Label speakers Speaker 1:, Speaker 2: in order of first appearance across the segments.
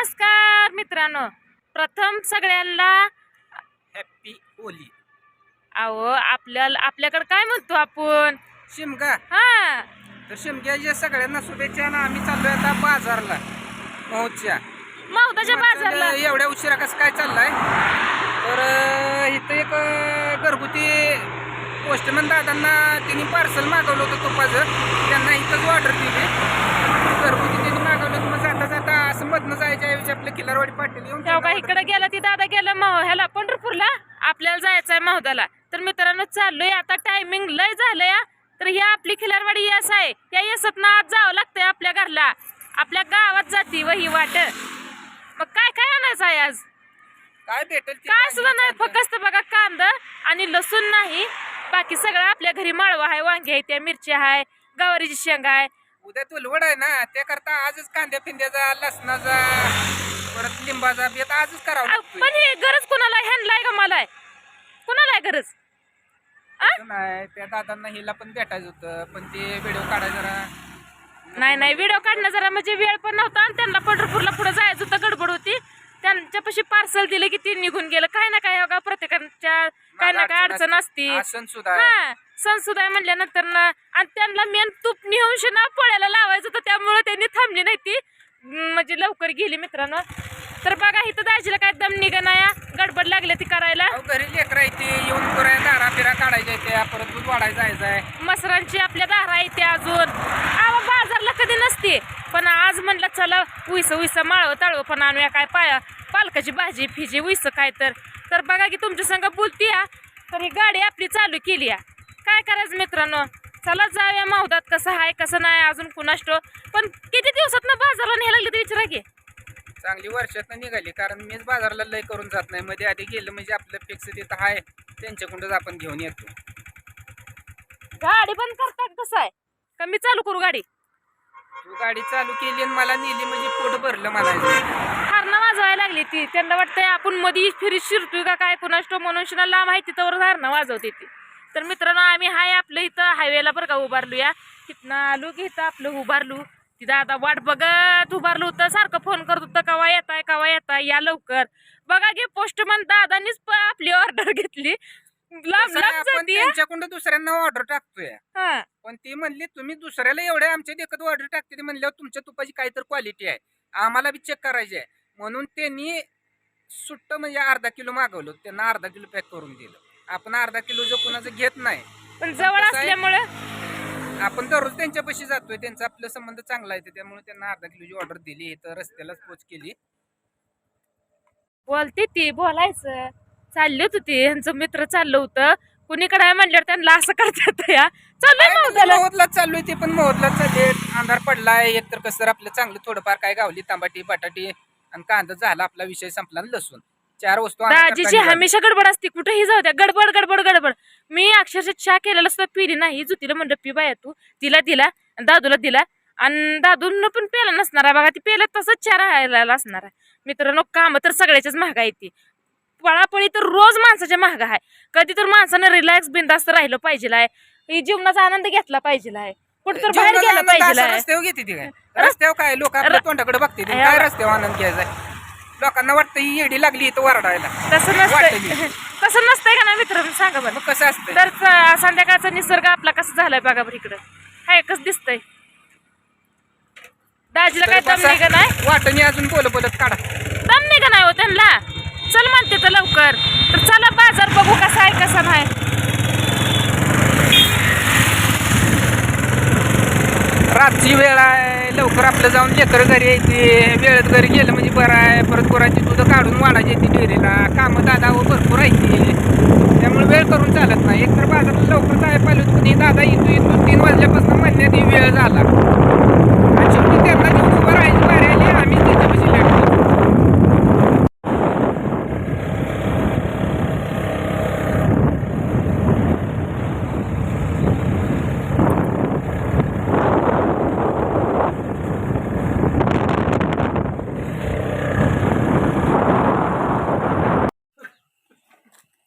Speaker 1: नमस्कार मित्रांनो. प्रथम सगळ्यांना
Speaker 2: हॅपी होली
Speaker 1: अहो आपल्याला आपल्याकडे काय म्हणतो आपण?
Speaker 2: शिमगा.
Speaker 1: हा.
Speaker 2: तर शिमग्याच्या सगळ्यांना शुभेच्छा ना आम्ही चाललोय आता बाजारला. महोत्सच्या
Speaker 1: मौदाच्या बाजारला.
Speaker 2: एवढ्या उशिरा कसं काय चाललाय? तर इथं एक घरगुती पोस्टमन दादांना त्यांनी पार्सल मागवलं होतं तुपाचं. त्यांना इथंच ऑर्डर दिली. घरगुती मधनं जायच्या ऐवजी आपल्या किल्लारवाडी पाटील येऊन
Speaker 1: तेव्हा का इकडे गेला ती दादा गेला मह ह्याला पंढरपूरला आपल्याला जायचंय महोदाला. तर मित्रांनो चाललोय आता टायमिंग लय झालंय हा. तर ही आपली खिलारवाडी यस आहे. या यसत ना आज जावं लागतंय आपल्या घरला. आपल्या गावात जाती व ही वाट. मग काय काय आणायचं आहे आज?
Speaker 2: काय भेटेल ते
Speaker 1: काय सुद्धा नाही. फक्त बघा कांदा आणि लसूण नाही. बाकी सगळं आपल्या घरी माळवा आहे वांगे आहे त्या मिरची आहे गवारीची शेंग आहे.
Speaker 2: उद्या तुलवड आहे ना त्या करता आजच कांद्या फिंद्याचा लसणाचा परत लिंबाचा बेत आजच करावं लागतोय.
Speaker 1: पण हे गरज कोणाला आहे ह्यांना आहे का मला आहे कोणाला आहे गरज
Speaker 2: तसं नाही त्या दादांना हिला पण भेटायचं होतं पण ते व्हिडिओ काढायला जरा
Speaker 1: नाही नाही व्हिडिओ काढणं जरा म्हणजे वेळ पण नव्हता आणि त्यांना पंढरपूरला पुढे जायचं होतं गडबड होती. त्यांच्यापाशी पार्सल दिलं की ते निघून गेलं. काय ना काय बघा प्रत्येकाच्या काय ना काय अडचण असती.
Speaker 2: सण सुद्धा आहे.
Speaker 1: संसुदाय म्हणल्यानंतर ना आणि त्यांना मेन तूप नेऊन शिना पोळ्याला लावायचं होतं त्यामुळे त्यांनी थांबली नाही ती. म्हणजे लवकर गेली मित्रांनो. तर बघा इथं दाजीला काय दम निघणाया गडबड लागली ती करायला.
Speaker 2: अहो, घरी लेकरं आहे ते. येऊन कराय दारा फिरा काढायच्या त्या. परत दूध वाढायला जायचं आहे.
Speaker 1: मसरांची आपल्या दारा येते अजून. आवा बाजारला कधी नसते. पण आज म्हणलं चला उईस उईस माळव ताळव पण आणूया काय पाया. पालकाची भाजी फिजी उईस काय तर. तर बघा की तुमच्या संग बोलती या तर ही गाडी आपली चालू केली या काय करायचं मित्रांनो? चला जाऊया मावदात कसं आहे कसं नाही अजून कुणाष्टो. पण किती दिवसात ना बाजारला न्यायला लागले विचारा की.
Speaker 2: चांगली वर्षात निघाली कारण मीच बाजारला लय करून जात नाही. मध्ये आधी गेलं म्हणजे आपलं फिक्स तिथं आहे त्यांच्याकडूनच आपण घेऊन येतो.
Speaker 1: गाडी बंद करतात कसं आहे का मी चालू करू गाडी?
Speaker 2: तू गाडी चालू केली आणि मला नेली म्हणजे पोट भरलं मला.
Speaker 1: हारणं वाजवायला लागली ती. त्यांना वाटतंय आपण मध्ये फिरी शिरतोय का काय? कुणाष्टो म्हणून शिना लांब आहे तिथं हारणं वाजवते ती. तर मित्रांनो आम्ही हाय आपलं इथं हायवेला बरं का उभारलूया. तिथनं आलो की इथं आपलं उभारलू. तिथं आता वाट बघत उभारलो होतं. सारखं फोन करत होतं कवा येताय? कवा येताय? या लवकर. बघा घे पोस्टमन दादानीच प- आपली ऑर्डर घेतली. लांब लांब
Speaker 2: आपण त्यांच्याकडून दुसऱ्यांना ऑर्डर टाकतोय.
Speaker 1: हा.
Speaker 2: पण ती म्हणली तुम्ही दुसऱ्याला एवढ्या आमच्या देखत ऑर्डर टाकते. ते म्हणल्यावर तुमच्या तुपाची काहीतरी क्वालिटी आहे. आम्हाला बी चेक करायची आहे. म्हणून त्यांनी सुट्ट म्हणजे अर्धा किलो मागवलं. त्यांना अर्धा किलो पॅक करून दिलं. आपण अर्धा किलो जो कोणाचं घेत नाही
Speaker 1: पण जवळ
Speaker 2: कसं आहे?
Speaker 1: असल्यामुळं?
Speaker 2: आपण दररोज त्यांच्यापाशी जातोय. त्यांचा आपला संबंध चांगला आहे. त्यामुळे त्यांना अर्धा किलोची ऑर्डर दिली. तर रस्त्यालाच पोच केली.
Speaker 1: बोलते ती बोलायचं. चालली होती ती यांचं मित्र चाललं होतं. कुणीकडे आहे म्हणल्यावर त्यांना असं करतात या. चाललंय मग
Speaker 2: मोहतलाच चाललोय ते पण मोहतलाच चालले अंधार पडलाय एक तर कसं आपलं चांगलं थोडंफार काय गावली तांबाटी बटाटी आणि कांदा झाला आपला विषय संपला आणि लसूण. चार वस्तू
Speaker 1: दाजीची
Speaker 2: निघाल्या.
Speaker 1: हमेशा गडबड असते कुठेही जाऊ द्या गडबड गडबड गडबड. मी अक्षरशः चहा केलेला सुद्धा पिली नाही जुतीला म्हणलं पी बाया तू तिला दिला आणि दादूला दिला आणि दादून पण पेला नसणार आहे बघा ती पेला तसंच चहा राहायला असणार आहे. मित्रांनो काम तर सगळ्याच्याच महागा येते पळापळी तर रोज माणसाच्या महागा आहे कधी तर माणसानं रिलॅक्स बिंदास्त राहिलं पाहिजे आहे जीवनाचा आनंद घेतला पाहिजे आहे कुठं तर बाहेर गेलं पाहिजे आहे
Speaker 2: रस्त्यावर घेते ती काय? रस्त्यावर काय? लोक आपल्या तोंडाकडे बघते ती. काय. रस्त्यावर आनंद घ्यायचा? लोकांना वाटतं ही येडी लागली इथं वरडायला.
Speaker 1: तसं. नसतंय. तसं नसतंय का ना मित्रांनो सांगा बरं.
Speaker 2: कसं असतं
Speaker 1: तर संध्याकाळचा निसर्ग आपला कसं झालाय बघा बरं इकडं. हाय कसं दिसतंय. दाजीला काय दम निघा नाही
Speaker 2: वाटणी अजून बोल बोलत काढा.
Speaker 1: दम निघा नाही हो त्यांना. चल म्हणते तर लवकर. तर चला बाजार बघू कसा आहे कसा नाही.
Speaker 2: रातची वेळ आहे लवकर आपलं जाऊन लेकर घरी यायचे वेळेत घरी गेलं म्हणजे बरं आहे. परत गुराची दूध काढून वाढायची येते डेरीला कामं दादा व भरपूर राहायची त्यामुळे वेळ करून चालत नाही. एकतर बाजारात लवकर जाय पाहिजे होतं. पण दादा येतो येतो तीन वाजल्यापासून म्हणण्यात वेळ झाला आणि शेवटी त्यांना घेऊन उभं राहायची बारी आली आम्ही त्याच्यापाशी लेटलो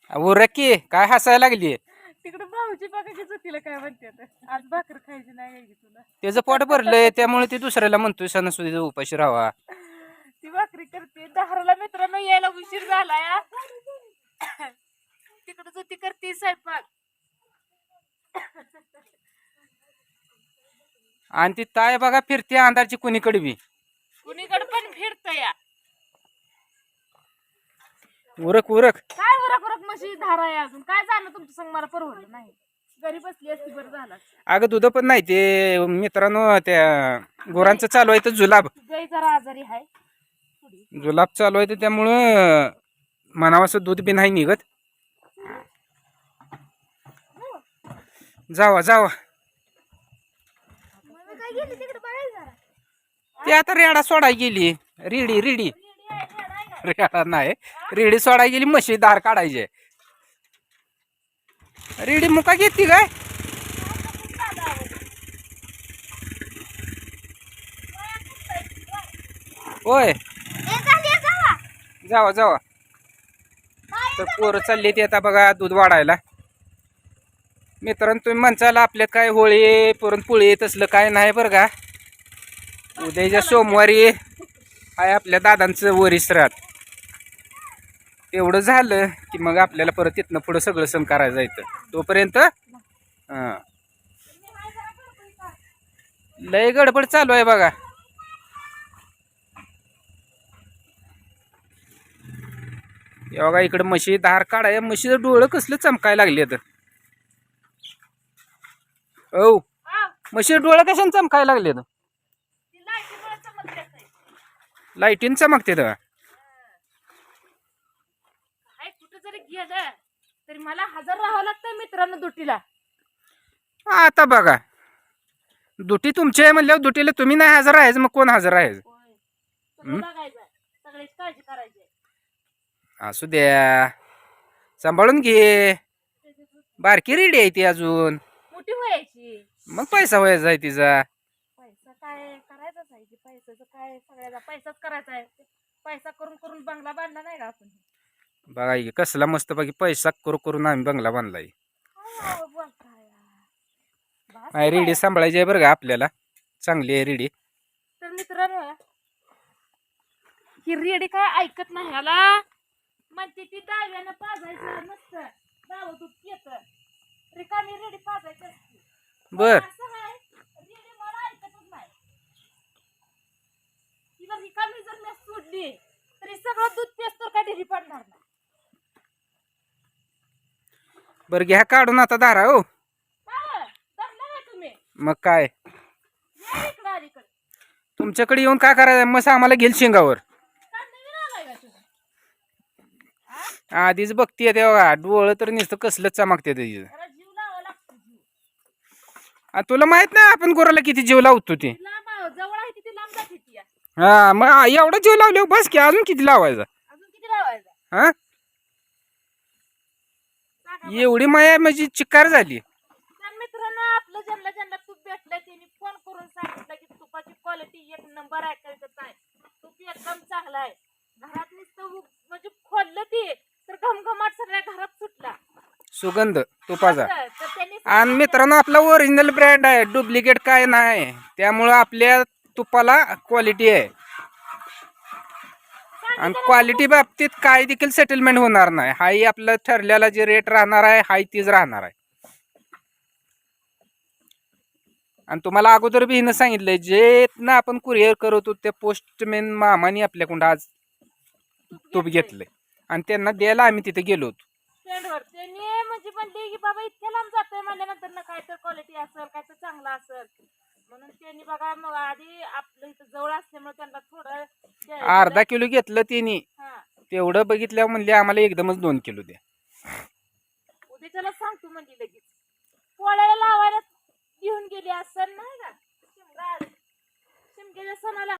Speaker 2: अहो रक्की काय हसायला लागली?
Speaker 1: तिकडे भाऊची बघा की चुकीला काय म्हणते आता. आज भाकर खायची नाही की तुला?
Speaker 2: त्याचं पोट भरलंय त्यामुळे ते दुसऱ्याला म्हणतोय सणासुदीचा उपाशी राहावा.
Speaker 1: ती भाकरी करते. दहाराला मित्रांनो यायला उशीर झाला या तिकडे जो ती करते स्वयंपाक.
Speaker 2: आणि ती ताय बघा फिरते अंधारची कुणीकडे बी.
Speaker 1: कुणीकडे पण फिरत या
Speaker 2: उरक उरक.
Speaker 1: काय उरक उरक? म्हशी धारा आहे अजून. काय झालं तुमच्या संग? मला परवडलं नाही. घरी बसली असती बरं झालं.
Speaker 2: अगं दुध पण नाही ते मित्रांनो त्या गुरांचं चालू आहे तर जुलाब.
Speaker 1: गाई जरा आजारी आहे. थोडी.
Speaker 2: जुलाब चालू आहे तर त्यामुळं असं दूध बी नाही निघत. जावा जावा.
Speaker 1: काय गेली तिकडे बघायला जरा?
Speaker 2: ती आता रेडा सोडाय गेली. रेडी रेडी. रेडा नाही. रेडी सोडाय गेली म्हशी धार काढायचे. रेडी मुका घेते काय? होय. जावा जावा. तर पोरं चालली ती आता बघा दूध वाढायला. मित्रांनो तुम्ही म्हणचाल आपल्या काय होळी पुरणपोळी तसलं काय नाही बरं का? उद्याच्या सोमवारी आहे आपल्या दादांचं वरिश्रात एवढं झालं की मग आपल्याला परत तिथनं पुढं सगळं सण करायचं येतं तोपर्यंत हां. लय गडबड चालू आहे बघा. हे बघा इकडं म्हशी धार काढाय म्हशीचं डोळं कसलं चमकायला लागले तर औ म्हशीचं डोळं कशाने चमकायला लागले लाईटीन चमकते तर
Speaker 1: काय कुठं जरी गेलं तरी मला हजर राहावं लागतं मित्रांनो दुटीला.
Speaker 2: आता बघा. दुटी तुमची आहे म्हणल्यावर दुटीला तुम्ही नाही हजर राहायचं मग कोण हजर
Speaker 1: सगळं बघायचं. सगळीच काळजी करायची.
Speaker 2: असू द्या. सांभाळून घे. बारकी रेडी आहे ती अजून.
Speaker 1: मोठी व्हायची
Speaker 2: मग पैसा व्हायचा आहे तिचा.
Speaker 1: पैसा काय करायचाच आहे की पैशाचं काय? सगळ्याचा पैसाच करायचा आहे. पैसा करून करून बंगला बांधला नाही का आपण?
Speaker 2: बघा की कसला मस्त बाकी पैसा करू करून आम्ही बंगला बांधलाय?
Speaker 1: बास
Speaker 2: आहे रेडी? सांभाळायची आहे बरं का आपल्याला. चांगली आहे रेडी.
Speaker 1: तर मित्रांनो ही रेडी काय ऐकत नाही ह्याला. म्हणते ती डाव्यानं पाजायचं नसतं. डावं दूध येत रिकामी रेडी पाजायची असते.
Speaker 2: बर.
Speaker 1: असं आहे. रेडी मला ऐकतच नाही. तिला रिकामी जर मी सोडली तरी सगळं दूध पेस तर काय डेरी पडणार नाही.
Speaker 2: बरं घ्या काढून आता दारा हो. मग काय? तुमच्याकडे येऊन काय करायचं? मस्त आम्हाला घेईल शिंगावर. आधीच बघतीये तेव्हा डोळं तर नुसतं कसलं चमकते त्याची तुला माहीत नाही आपण गुराला किती जीव लावतो ते. हा मग एवढा जीव लावले बस की अजून किती लावायचा? हा? एवढी माया म्हणजे चिकार झाली.
Speaker 1: तर मित्रांनो आपलं ज्यांना ज्यांना तूप भेटलं त्यांनी फोन करून सांगितलं की तुपाची क्वालिटी एक नंबर आहे. काय काय तूप एकदम चांगला आहे. घरात नुसतं उ- म्हणजे खोललं ते तर घमघमाट सगळ्या घरात सुटला.
Speaker 2: सुगंध तुपाचा.
Speaker 1: तर तर त्यांनी
Speaker 2: आणि मित्रांनो आपला ओरिजिनल ब्रँड आहे डुप्लिकेट काय नाही. त्यामुळं आपल्या तुपाला क्वालिटी आहे. आणि क्वालिटी बाबतीत काय देखील सेटलमेंट होणार नाही. हाही आपलं ठरलेला जे रेट राहणार आहे हाही तीच राहणार आहे. आणि तुम्हाला अगोदर बी हिनं सांगितलंय जे ना आपण कुरिअर होतो त्या पोस्टमॅन मामाने आपल्याकडून आज तूप घेतलंय. आणि त्यांना द्यायला आम्ही तिथे गेलो होतो.
Speaker 1: म्हणजे म्हणले की बाबा इतक्या लांब जातोय म्हणल्यानंतर ना काय तर क्वालिटी असेल काय तर चांगला असेल. म्हणून त्यांनी बघा मग आधी आपलं इथं जवळ असल्यामुळे त्यांना थोडं
Speaker 2: अर्धा किलो घेतलं त्यांनी
Speaker 1: हा.
Speaker 2: तेवढं बघितल्यावर म्हणले आम्हाला एकदमच दोन किलो द्या.
Speaker 1: उद्याच्याला सांगतो म्हणजे लगेच. पोळ्याला लावायला घेऊन गेली असं नाही का? शिमगा शिमग्याच्या सणाला